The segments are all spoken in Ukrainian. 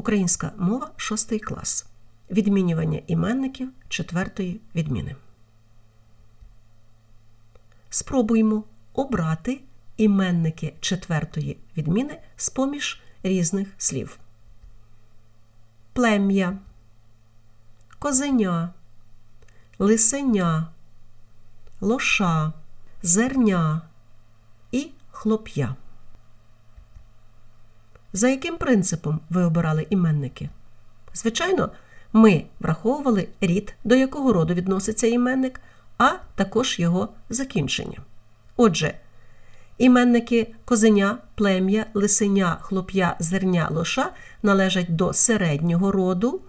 Українська мова 6 клас. Відмінювання іменників четвертої відміни. Спробуймо обрати іменники четвертої відміни з поміж різних слів. Плем'я, козеня, лисеня, лоша, зерня і хлоп'я. За яким принципом ви обирали іменники? Звичайно, ми враховували рід, до якого роду відноситься іменник, а також його закінчення. Отже, іменники козеня, плем'я, лисеня, хлоп'я, зерня, лоша належать до середнього роду,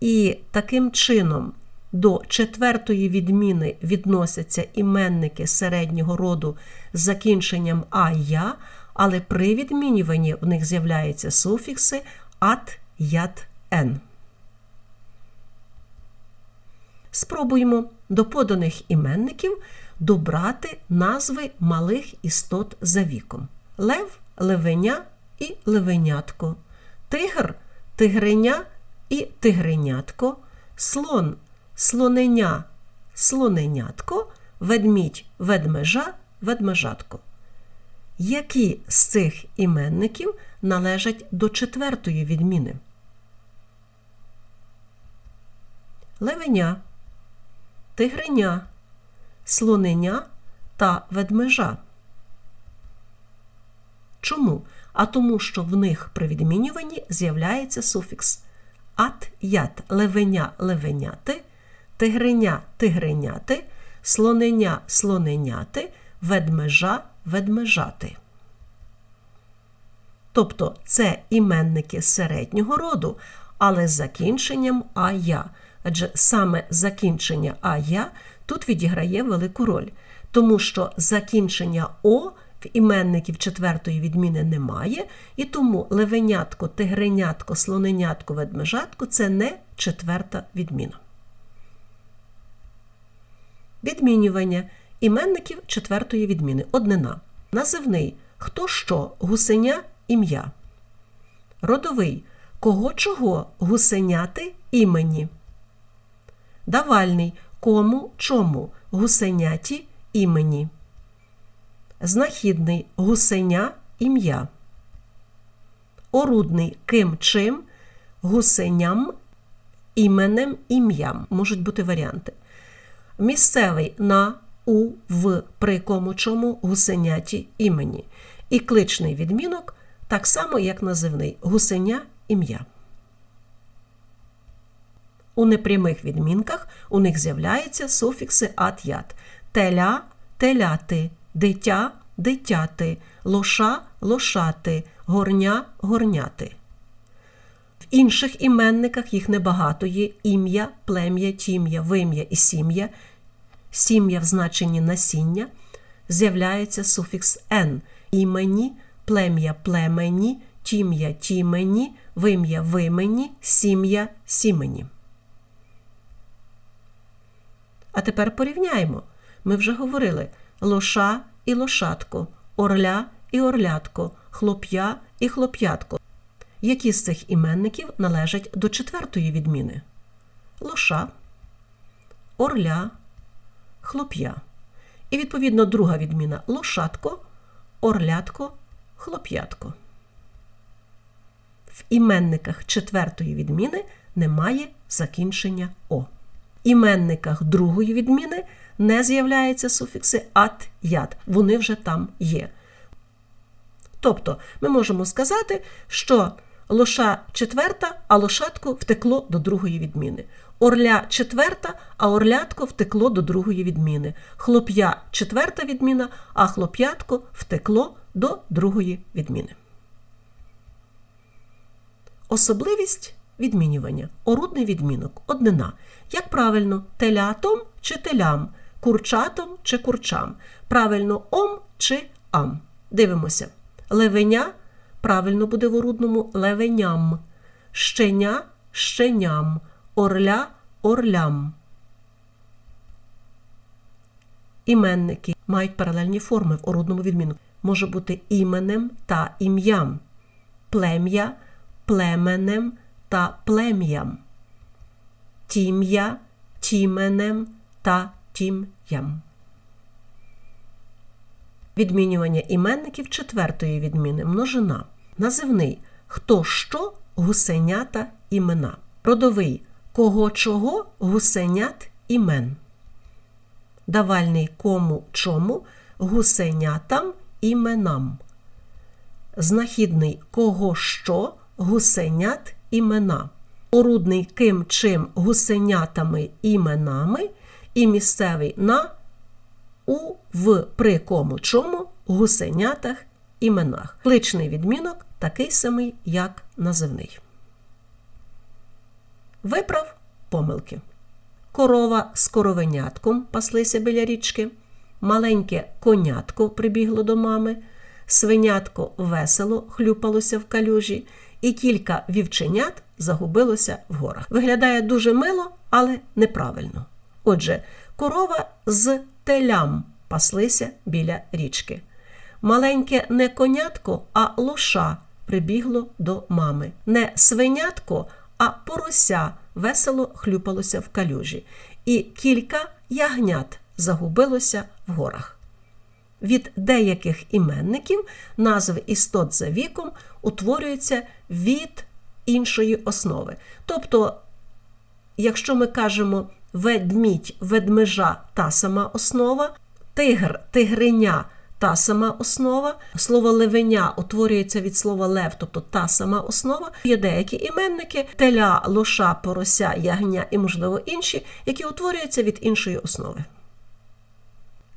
і таким чином до четвертої відміни відносяться іменники середнього роду з закінченням а-я, але при відмінюванні в них з'являються суфікси ат, ят, ен. Спробуємо до поданих іменників добрати назви малих істот за віком: лев, левеня і левенятко, тигр, тигреня і тигренятко, слон, слоненя, слоненятко, ведмідь, ведмежа, ведмежатко. Які з цих іменників належать до четвертої відміни? Левеня, тигреня, слоненя та ведмежа. Чому? А тому, що в них при відмінюванні з'являється суфікс ат ят левеня левеняти, тигреня тигреняти, слоненя слоненяти, ведмежа ведмежати. Тобто це іменники середнього роду, але з закінченням ая. Адже саме закінчення ая тут відіграє велику роль, тому що закінчення О в іменників четвертої відміни немає, і тому левенятко, тигренятко, слоненятко, ведмежатко це не четверта відміна. Відмінювання іменників четвертої відміни. Однина. Називний хто що, гусеня ім'я. Родовий кого чого гусеняти імені. Давальний кому чому гусеняті імені. Знахідний гусеня ім'я. Орудний ким чим гусеням іменем ім'ям. Можуть бути варіанти. Місцевий на у в при кому чому гусеняті імені. І кличний відмінок так само, як називний гусеня ім'я. У непрямих відмінках у них з'являються суфікси ат-ят. теля теляти, дитя дитяти, лоша лошати, горня горняти. В інших іменниках їх небагато є ім'я, плем'я, тім'я, вим'я і сім'я. Сім'я в значенні насіння з'являється суфікс н імені, плем'я племені, тім'я тімені, вим'я вимені, сім'я сімені. А тепер порівняємо. Ми вже говорили лоша і лошадко, орля і орлятко, хлоп'я і хлоп'ятко. Які з цих іменників належать до четвертої відміни? Лоша, орля, хлоп'я. І, відповідно, друга відміна лошадко, орлятко, хлоп'ятко. В іменниках четвертої відміни немає закінчення О В іменниках другої відміни не з'являються суфікси ат яд. Вони вже там є. Тобто ми можемо сказати, що лоша четверта, а лошадко втекло до другої відміни. Орля четверта, а орлятко втекло до другої відміни. Хлоп'я четверта відміна, а хлоп'ятко втекло до другої відміни. Особливість відмінювання. Орудний відмінок. Однина. Як правильно, телятом чи телям, курчатом чи курчам. Правильно ом чи ам. Дивимося. Левеня правильно буде в орудному левеням. Щеня щеням. Орля орлям. Іменники мають паралельні форми в орудному відмінку. Може бути іменем та ім'ям. Плем'я племенем та плем'ям, тім'я, тіменем та тім'ям. Відмінювання іменників четвертої відміни множина. Називний хто що гусенята імена. Родовий кого чого гусенят імен. Давальний кому чому гусенятам іменам. Знахідний кого що гусенят імена. Орудний ким чим гусенятами іменами і місцевий на у в при кому чому гусенятах іменах. Кличний відмінок такий самий, як називний. Виправ помилки. Корова з коровенятком паслися біля річки, маленьке конятко прибігло до мами, свинятко весело хлюпалося в калюжі, і кілька вівченят загубилося в горах. Виглядає дуже мило, але неправильно. Отже, корова з телям паслися біля річки. Маленьке не конятко, а лоша прибігло до мами. Не свинятко, а порося весело хлюпалося в калюжі, і кілька ягнят загубилося в горах. Від деяких іменників назви істот за віком утворюються від іншої основи. Тобто, якщо ми кажемо ведмідь, ведмежа та сама основа, тигр, тигриня та сама основа, слово левеня утворюється від слова лев, тобто та сама основа. Є деякі іменники, теля, лоша, порося, ягня і, можливо, інші, які утворюються від іншої основи.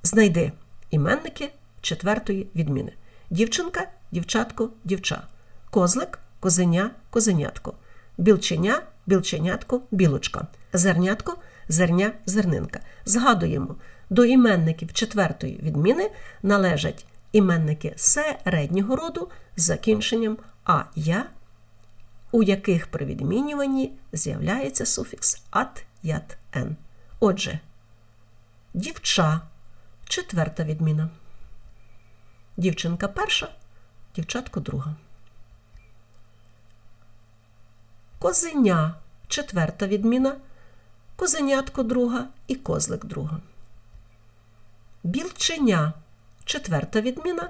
Знайди іменники четвертої відміни: дівчинка, дівчатко, дівча, козлик, козеня, козенятко, білченя, білченятко, білочка, зернятко, зерня, зернинка. Згадуємо, до іменників четвертої відміни належать іменники середнього роду з закінченням а я, у яких при відмінюванні з'являється суфікс ат ят ен. Отже, дівча четверта відміна. Дівчинка перша, дівчатко друга. Козеня четверта відміна, козенятко друга і козлик друга. Білченя четверта відміна,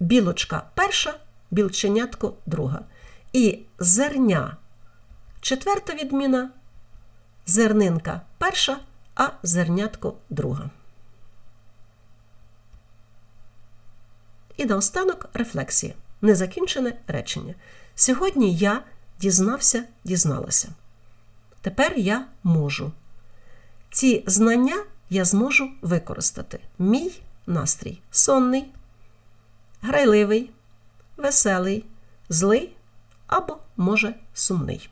білочка перша, білченятко друга. І зерня четверта відміна, зернинка перша, а зернятко друга. І наостанок рефлексія. Незакінчене речення. Сьогодні я дізнався, дізналася. Тепер я можу. Ці знання я зможу використати. Мій настрій сонний, грайливий, веселий, злий або, може, сумний.